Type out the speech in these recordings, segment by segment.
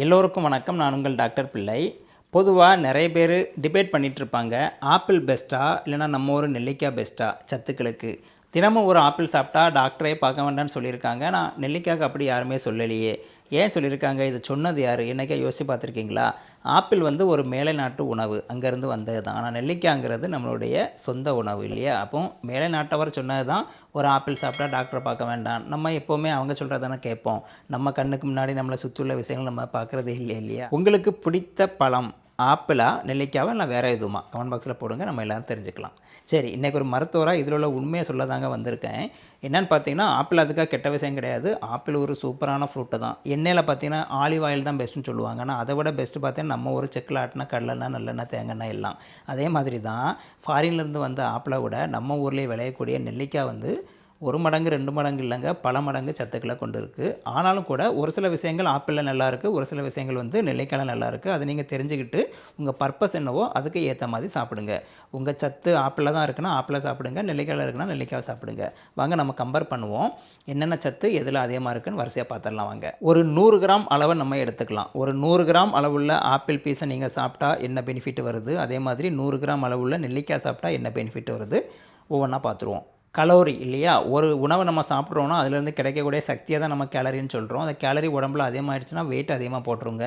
எல்லோருக்கும் வணக்கம். நான் உங்கள் டாக்டர் பிள்ளை. பொதுவாக நிறைய பேர் டிபேட் பண்ணிகிட்ருப்பாங்க இருப்பாங்க. ஆப்பிள் பெஸ்ட்டா இல்லைனா நம்ம ஒரு நெல்லிக்காய் பெஸ்ட்டா சத்துக்களுக்கு. தினமும் ஒரு ஆப்பிள் சாப்பிட்டா டாக்டரே பார்க்க வேண்டாம்னு சொல்லியிருக்காங்க. நான் நெல்லிக்காய்க்கு அப்படி யாருமே சொல்லலையே. ஏன் சொல்லியிருக்காங்க? இது சொன்னது யார்? என்னைக்கா யோசிச்சு பார்த்துருக்கீங்களா? ஆப்பிள் வந்து ஒரு மேலை நாட்டு உணவு. அங்கேருந்து வந்தது தான். ஆனால் நெல்லிக்காய்ங்கிறது நம்மளுடைய சொந்த உணவு இல்லையா? அப்போ மேலை நாட்டவர் சொன்னது தான் ஒரு ஆப்பிள் சாப்பிட்டா டாக்டரை பார்க்க வேண்டாம். நம்ம எப்போவுமே அவங்க சொல்கிறதானே கேட்போம். நம்ம கண்ணுக்கு முன்னாடி நம்மளை சுற்றியுள்ள விஷயங்கள் நம்ம பார்க்குறதே இல்லை இல்லையா? உங்களுக்கு பிடித்த பழம் ஆப்பிளா நெல்லிக்காவா இல்லை வேறு எதுவுமா? கமெண்ட் பாக்ஸில் போடுங்க நம்ம எல்லோரும் தெரிஞ்சுக்கலாம். சரி இன்றைக்கி ஒரு மருத்துவராக இதில் உள்ள உண்மையை சொல்ல தாங்க வந்திருக்கேன். என்னென்னு பார்த்தீங்கன்னா ஆப்பிள் அதுக்காக கெட்ட விஷயம் கிடையாது. ஆப்பிள் ஒரு சூப்பரான ஃப்ரூட்டு தான். எண்ணெயில் பார்த்தீங்கன்னா ஆலிவ் ஆயில் தான் பெஸ்ட்டுன்னு சொல்லுவாங்க. ஆனால் அதை விட பெஸ்ட்டு பார்த்தீங்கன்னா நம்ம ஒரு செக்கில் ஆட்டினா கடலெண்ணா நல்லெண்ணெய் தேங்காய் எல்லாம். அதே மாதிரி தான் ஃபாரின்லேருந்து வந்த ஆப்பிளை விட நம்ம ஊர்லேயே விளையக்கூடிய நெல்லிக்காய் வந்து ஒரு மடங்கு ரெண்டு மடங்கு இல்லைங்க. பல மடங்கு சத்துக்களை கொண்டு இருக்குது ஆனாலும் கூட ஒரு சில விஷயங்கள் ஆப்பிளில் நல்லா இருக்குது ஒரு சில விஷயங்கள் வந்து நெல்லிக்காயில் நல்லா இருக்குது அதை நீங்கள் தெரிஞ்சுக்கிட்டு உங்கள் பர்பஸ் என்னவோ அதுக்கு ஏற்ற மாதிரி சாப்பிடுங்க. உங்கள் சத்து ஆப்பிளில் தான் இருக்குன்னா ஆப்பிளை சாப்பிடுங்க நெல்லிக்காயில் இருக்குன்னா நெல்லிக்காய் சாப்பிடுங்க. வாங்க நம்ம கம்பேர் பண்ணுவோம். என்னென்ன சத்து எதில் அதிகமாக இருக்குன்னு வரிசையாக பார்த்துடலாம் வாங்க. ஒரு நூறு கிராம் அளவை நம்ம எடுத்துக்கலாம். ஒரு நூறு கிராம் அளவுள்ள ஆப்பிள் பீஸை நீங்கள் சாப்பிட்டா என்ன பெனிஃபிட் வருது? அதே மாதிரி நூறு கிராம் அளவுள்ள நெல்லிக்காய் சாப்பிட்டா என்ன பெனிஃபிட் வருது? ஒவ்வொன்றா பார்த்துருவோம். கலோரி இல்லையா? ஒரு உணவை நம்ம சாப்பிட்றோன்னா அதுலேருந்து கிடைக்கக்கூடிய சக்தியை தான் நம்ம கேலரின்னு சொல்கிறோம் அந்த கேலரி உடம்புல அதிகமாகிடுச்சுன்னா வெயிட் அதிகமாக போட்டுருங்க.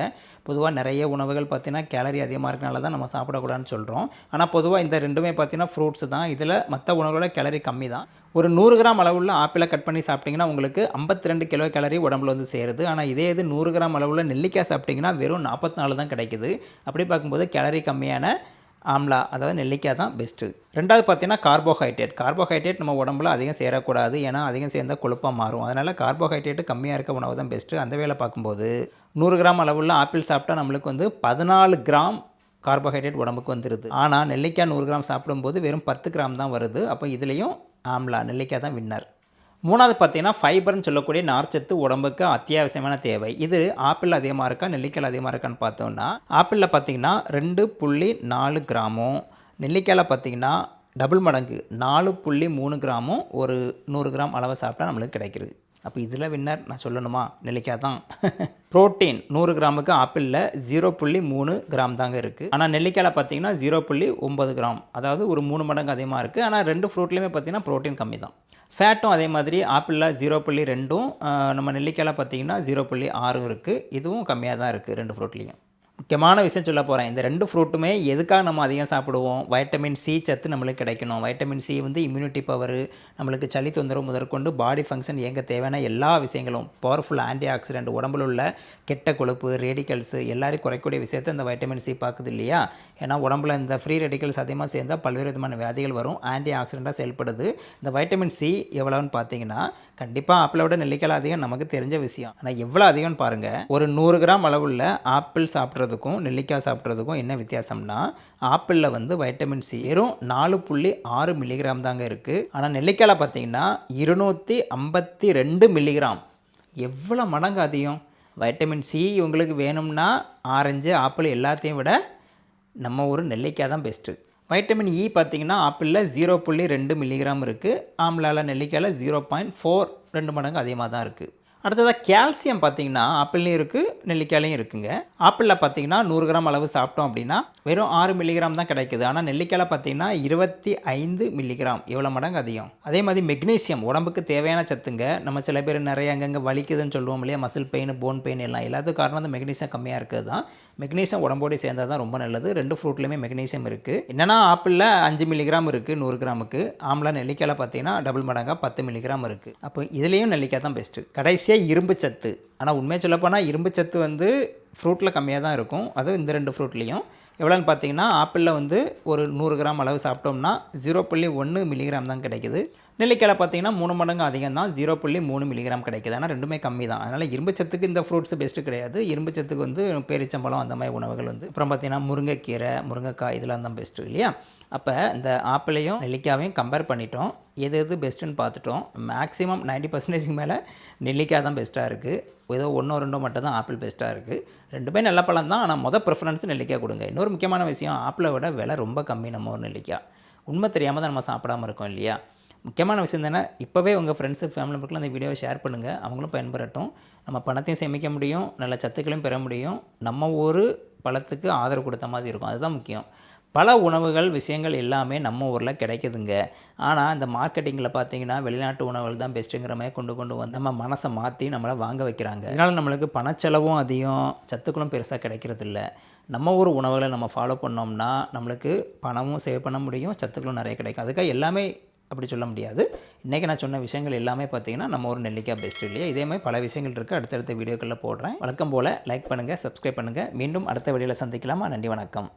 பொதுவாக நிறைய உணவுகள் பார்த்தீங்கன்னா கேலரி அதிகமாக இருக்கனால தான் நம்ம சாப்பிடக்கூடாதுன்னு சொல்கிறோம் ஆனால் பொதுவாக இந்த ரெண்டுமே பார்த்தீங்கன்னா ஃப்ரூட்ஸ் தான். இதில் மற்ற உணவுகளோட கேலரி கம்மி தான். ஒரு நூறு கிராம் அளவுள்ள ஆப்பிளை கட் பண்ணி சாப்பிட்டிங்கன்னா உங்களுக்கு ஐம்பத்தி ரெண்டு கிலோ கேலரி உடம்புல வந்து சேருது. ஆனால் இதே இது நூறு கிராம் அளவுள்ள நெல்லிக்காய் சாப்பிட்டிங்கன்னா வெறும் நாற்பத்தி நாலு தான் கிடைக்குது. அப்படி பார்க்கும்போது கேலரி கம்மியான ஆம்லா அதாவது நெல்லிக்காய் தான் பெஸ்ட்டு ரெண்டாவது பார்த்தீங்கன்னா கார்போஹைட்ரேட் கார்போஹைட்ரேட் நம்ம உடம்புல அதிகம் சேரக்கூடாது. ஏன்னா அதிகம் சேர்ந்தால் கொழுப்பாக மாறும். அதனால் கார்போஹைட்ரேட்டு கம்மியாக இருக்க உணவு தான் பெஸ்ட்டு அந்த வேலை பார்க்கும்போது நூறு கிராம் அளவுள்ள ஆப்பிள் சாப்பிட்டா நம்மளுக்கு வந்து பதினாலு கிராம் கார்போஹைட்ரேட் உடம்புக்கு வந்துடுது ஆனால் நெல்லிக்காய் நூறு கிராம் சாப்பிடும்போது வெறும் பத்து கிராம் தான் வருது. அப்போ இதுலேயும் ஆம்லா நெல்லிக்காய் தான் வின்னர் மூணாவது பார்த்தீங்கன்னா ஃபைபர்னு சொல்லக்கூடிய நார்ச்சத்து உடம்புக்கு அத்தியாவசியமான தேவை. இது ஆப்பிள் அதிகமாக இருக்கா நெல்லிக்காய் அதிகமாக இருக்கான்னு பார்த்தோம்னா ஆப்பிளில் பார்த்தீங்கன்னா ரெண்டு புள்ளி நாலு கிராமும் நெல்லிக்காயில் பார்த்தீங்கன்னா டபுள் மடங்கு நாலு புள்ளி மூணு கிராமும் ஒரு நூறு கிராம் அளவை சாப்பிட்டா நம்மளுக்கு கிடைக்கிது அப்போ இதில் வின்னர் நான் சொல்லணுமா? நெல்லிக்காய் தான். புரோட்டீன் நூறு கிராமுக்கு ஆப்பிளில் ஜீரோ புள்ளி மூணு கிராம் தாங்க இருக்குது ஆனால் நெல்லிக்காயில் பார்த்தீங்கன்னா ஜீரோ புள்ளி ஒம்பது கிராம். அதாவது ஒரு மூணு மடங்கு அதிகமாக இருக்குது ஆனால் ரெண்டு ஃப்ரூட்லேயுமே பார்த்தீங்கன்னா ப்ரோட்டீன் கம்மி தான். ஃபேட்டும் அதே மாதிரி ஆப்பிளில் ஜீரோ புள்ளி ரெண்டும் நம்ம நெல்லிக்காயில் பார்த்தீங்கன்னா ஜீரோ புள்ளி ஆறும் இருக்குது இதுவும் கம்மியாக தான் இருக்குது ரெண்டு ஃப்ரூட்லேயும் முக்கியமான விஷயம் சொல்ல போகிறேன் இந்த ரெண்டு ஃப்ரூட்டுமே எதுக்காக நம்ம அதிகம் சாப்பிடுவோம்? வைட்டமின் சி சத்து நம்மளுக்கு கிடைக்கணும். வைட்டமின் சி வந்து இம்யூனிட்டி பவர் நம்மளுக்கு சளி தொந்தரவு முதற்கொண்டு பாடி ஃபங்க்ஷன் இயங்க தேவையான எல்லா விஷயங்களும். பவர்ஃபுல் ஆன்டி ஆக்சிடென்ட் உடம்புல உள்ள கெட்ட கொழுப்பு ரேடிக்கல்ஸு எல்லாரையும் குறைக்கூடிய விஷயத்தை இந்த வைட்டமின் சி பார்க்குது இல்லையா? ஏன்னா உடம்புல இந்த ஃப்ரீ ரெடிக்கல்ஸ் அதிகமாக சேர்ந்தால் பல்வேறு விதமான வியாதிகள் வரும். ஆன்டி ஆக்சிடெண்ட்டாக செயல்படுது. இந்த வைட்டமின் சி எவ்வளோன்னு பார்த்தீங்கன்னா கண்டிப்பாக ஆப்பிளை விட நெல்லிக்காய் அதிகம் நமக்கு தெரிஞ்ச விஷயம். ஆனால் எவ்வளோ அதிகம்னு பாருங்கள் ஒரு நூறு கிராம் அளவுள்ள ஆப்பிள் சாப்பிட்றதுக்கும் நெல்லிக்காய் சாப்பிட்றதுக்கும் என்ன வித்தியாசம்னா ஆப்பிளில் வந்து வைட்டமின் சி வெறும் நாலு புள்ளி ஆறு மில்லிகிராம் தாங்க இருக்குது ஆனால் நெல்லிக்காயில் பார்த்தீங்கன்னா இருநூற்றி ஐம்பத்தி ரெண்டு மில்லிகிராம். எவ்வளோ மடங்கு அதிகம்? வைட்டமின் சி இவங்களுக்கு வேணும்னா ஆரஞ்சு ஆப்பிள் எல்லாத்தையும் விட நம்ம ஒரு நெல்லிக்காய் தான் பெஸ்ட்டு வைட்டமின் இ பார்த்தீங்கன்னா ஆப்பிளில் ஜீரோ புள்ளி ரெண்டு மில்லிகிராம் இருக்குது ஆம்லாவில் நெல்லிக்காயில் ஜீரோ பாயிண்ட் ஃபோர் ரெண்டு மடங்கு அதிகமாக தான் இருக்குது அடுத்ததாக கால்சியம் பார்த்தீங்கன்னா ஆப்பிள்லையும் இருக்குது நெல்லிக்காயிலையும் இருக்குங்க. ஆப்பிளில் பார்த்தீங்கன்னா நூறு கிராம் அளவு சாப்பிட்டோம் அப்படின்னா வெறும் ஆறு மில்லிகிராம் தான் கிடைக்குது. ஆனால் நெல்லிக்காயில் பார்த்திங்கன்னா இருபத்தி ஐந்து மில்லிகிராம் எவ்வளோ மடங்கு அதிகம்? அதே மாதிரி மெக்னீசியம் உடம்புக்கு தேவையான சத்துங்க. நம்ம சில பேர் நிறைய அங்கங்கே வலிக்குதுன்னு சொல்லுவோம் இல்லையா? மசில் பெயின் போன் பெயின் எல்லாம் எல்லாத்துக்கும் காரணம் அந்த மெக்னீசியம் கம்மியாக இருக்குது தான் மெக்னீசியம் உடம்போடு சேர்ந்தால் தான் ரொம்ப நல்லது. ரெண்டு ஃப்ரூட்லேயுமே மெக்னீசியம் இருக்குது என்னென்னா ஆப்பிளில் அஞ்சு மில்லிகிராம் இருக்குது நூறு கிராமுக்கு. ஆம்லா நெல்லிக்காயில் பார்த்தீங்கன்னா டபுள் மடங்காக பத்து மில்லிகிராம் இருக்குது அப்போ இதுலேயும் நெல்லிக்காய் தான் பெஸ்ட்டு கடைசியாக இரும்பு சத்து. ஆனால் உண்மையாக சொல்லப்போனால் இரும்பு சத்து வந்து ஃப்ரூட்டில் கம்மியாக தான் இருக்கும். அதுவும் இந்த ரெண்டு ஃப்ரூட்லேயும் எவ்வளோன்னு பார்த்தீங்கன்னா ஆப்பிளில் வந்து ஒரு நூறு கிராம் அளவு சாப்பிட்டோம்னா ஜீரோ புள்ளி ஒன்று மில்லிகிராம் தான் கிடைக்குது. நெல்லிக்காயில் பார்த்தீங்கன்னா மூணு மடங்கு அதிகம் தான் ஜீரோ புள்ளி மூணு மில்லிகிராம் கிடைக்குது. ஆனால் ரெண்டுமே கம்மி தான். அதனால் இரும்பு சத்துக்கு இந்த ஃப்ரூட்ஸ் பெஸ்ட்டு கிடையாது. இரும்பு சத்துக்கு வந்து பேரிச்சம்பழம் அந்த மாதிரி உணவுகள் வந்து அப்புறம் பார்த்தீங்கன்னா முருங்கைக்கீரை முருங்கைக்காய் இதெல்லாம் தான் பெஸ்ட்டு இல்லையா? அப்போ இந்த ஆப்பிளையும் நெல்லிக்காவையும் கம்பேர் பண்ணிட்டோம். எது எது பெஸ்ட்டுன்னு பார்த்துட்டோம். மேக்ஸிமம் நைன்ட்டி பர்சன்டேஜ்க்கு மேலே நெல்லிக்காய் தான் பெஸ்ட்டாக இருக்குது ஏதோ ஒன்றோ ரெண்டோ மட்டும் தான் ஆப்பிள் பெஸ்ட்டாக இருக்குது ரெண்டுமே நல்ல பழம் தான். ஆனால் மொதல் ப்ரிஃபரன்ஸ் நெல்லிக்காய் கொடுங்க. இன்னொரு முக்கியமான விஷயம் ஆப்பிளை விட விலை ரொம்ப கம்மி நம்ம ஒரு நெல்லிக்காய். உண்மை தெரியாமல் தான் நம்ம சாப்பிடாம இருக்கோம் இல்லையா? முக்கியமான விஷயம் தானே இப்போவே உங்கள் ஃப்ரெண்ட்ஸு ஃபேமிலி மெம்பருக்குலாம் அந்த வீடியோவை ஷேர் பண்ணுங்கள் அவங்களும் பயன்பெறட்டும். நம்ம பணத்தையும் சேமிக்க முடியும். நல்ல சத்துக்களையும் பெற முடியும். நம்ம ஒரு பழத்துக்கு ஆதரவு கொடுத்த மாதிரி இருக்கும். அதுதான் முக்கியம். பல உணவுகள் விஷயங்கள் எல்லாமே நம்ம ஊரில் கிடைக்குதுங்க. ஆனால் இந்த மார்க்கெட்டிங்கில் பார்த்தீங்கன்னா வெளிநாட்டு உணவுகள் தான் பெஸ்ட்டுங்கிற மாதிரி கொண்டு கொண்டு வந்து நம்ம மனசை மாற்றி நம்மளை வாங்க வைக்கிறாங்க. இதனால் நம்மளுக்கு பணச்செலவும் அதிகம் சத்துக்களும் பெருசாக கிடைக்கிறதில்ல. நம்ம ஊர் உணவுகளை நம்ம ஃபாலோ பண்ணோம்னா நம்மளுக்கு பணமும் சேவ் பண்ண முடியும் சத்துக்களும் நிறைய கிடைக்கும். அதுக்காக எல்லாமே அப்படி சொல்ல முடியாது. இன்றைக்கி நான் சொன்ன விஷயங்கள் எல்லாமே பார்த்தீங்கன்னா நம்ம ஒரு நெல்லிக்காய் பெஸ்ட் இல்லையா? இதே மாதிரி பல விஷயங்கள் இருக்குது அடுத்தடுத்த வீடியோக்களில் போடுறேன். வழக்கம் போல் லைக் பண்ணுங்கள் சப்ஸ்கிரைப் பண்ணுங்கள் மீண்டும் அடுத்த வீடியோவில் சந்திக்கலாமா? நன்றி வணக்கம்.